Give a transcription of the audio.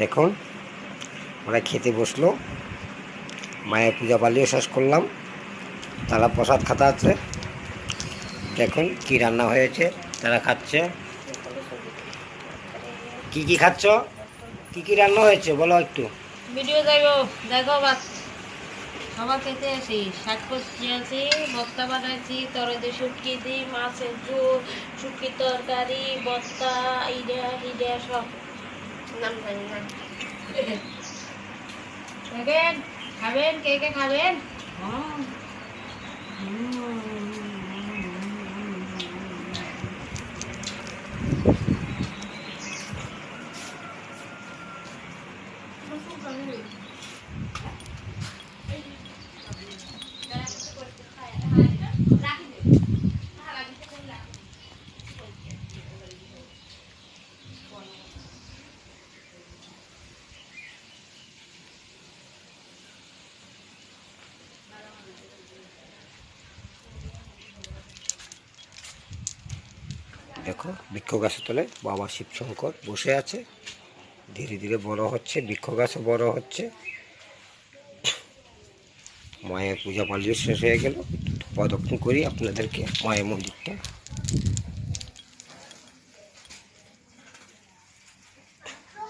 দেখুন, ওরা খেতে বসল। মায়ের পূজা পালিয়ে শেষ করলাম। তারা প্রসাদ খাতা আছে। দেখুন কি রান্না হয়েছে, তারা খাচ্ছে। কি কি খাচ্ছ? কি কি রান্না হয়েছে, বলো একটু। ভিডিও দেখো বাস। সবার খেতে আসি। শাক কষি আছি, বস্তা বানাইছি তরদে শুটকি দিই, মাছের ঝোল শুটকি তরকারি, বস্তা, ইডা ইডা সব। নাম জানি না খাবেন খাবেন কে কে খাবেন হ্যাঁ। দেখো, বৃক্ষ গাছের তলে বাবা শিবশঙ্কর বসে আছে। ধীরে ধীরে বড় হচ্ছে, বৃক্ষ গাছও বড় হচ্ছে। মায়ের পূজা পালিয়ে শেষ হয়ে গেল। প্রদক্ষিণ করি আপনাদেরকে মায়ের মন্দিরটা।